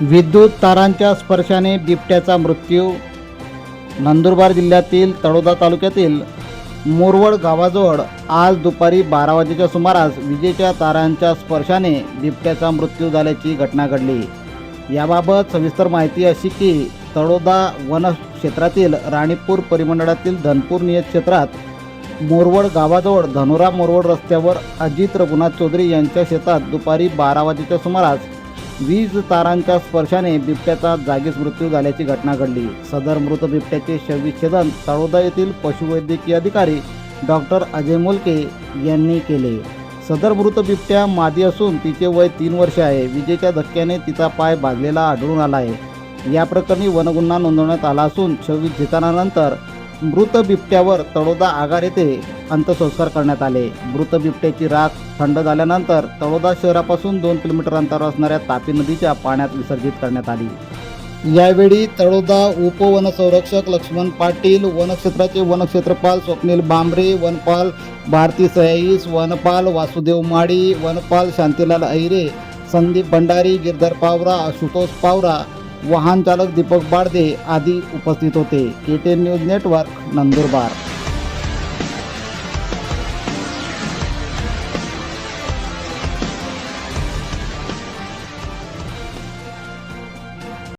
विद्युत तारांच्या स्पर्शाने बिबट्याचा मृत्यू. नंदुरबार जिल्ह्यातील तळोदा तालुक्यातील मोरवड गावाजवळ आज दुपारी बारा वाजेच्या सुमारास विजेच्या तारांच्या स्पर्शाने बिबट्याचा मृत्यू झाल्याची घटना घडली. याबाबत सविस्तर माहिती अशी की तळोदा वन क्षेत्रातील राणीपूर परिमंडळातील धनपूर नियत क्षेत्रात मोरवड गावाजवळ धनुरा मोरवड रस्त्यावर अजित रघुनाथ चौधरी यांच्या शेतात दुपारी बारा वाजेच्या सुमारास वीज तारांच्या स्पर्शाने बिबट्याचा जागीच मृत्यू झाल्याची घटना घडली. सदर मृत बिबट्याचे शवविच्छेदन तळोदा येथील पशुवैद्यकीय अधिकारी डॉक्टर अजय मोलके यांनी केले. सदर मृत बिबट्या मादी असून तिचे वय तीन वर्ष आहे. विजेच्या धक्क्याने तिचा पाय भाजलेला आढळून आला आहे या प्रकरणी वनगुन्हा नोंदवण्यात आला असून शवविच्छेदनानंतर मृत बिबट्यावर तळोदा आगार येथे अंत्यसंस्कार करण्यात आले. मृत बिबट्याची राख थंड झाल्यानंतर तळोदा शहरापासून दोन किलोमीटर अंतरावर असणाऱ्या तापी नदीच्या पाण्यात विसर्जित करण्यात आली. यावेळी तळोदा उपवनसंरक्षक लक्ष्मण पाटील वनक्षेत्राचे वनक्षेत्रपाल स्वप्नील बांबरे वनपाल भारती सयाईस वनपाल वासुदेव माळी वनपाल शांतीलाल अहिरे संदीप भंडारी गिरधर पावरा आशुतोष पावरा वाहन चालक दीपक बाडदे आदी उपस्थित होते. KTN news network Nandurbar.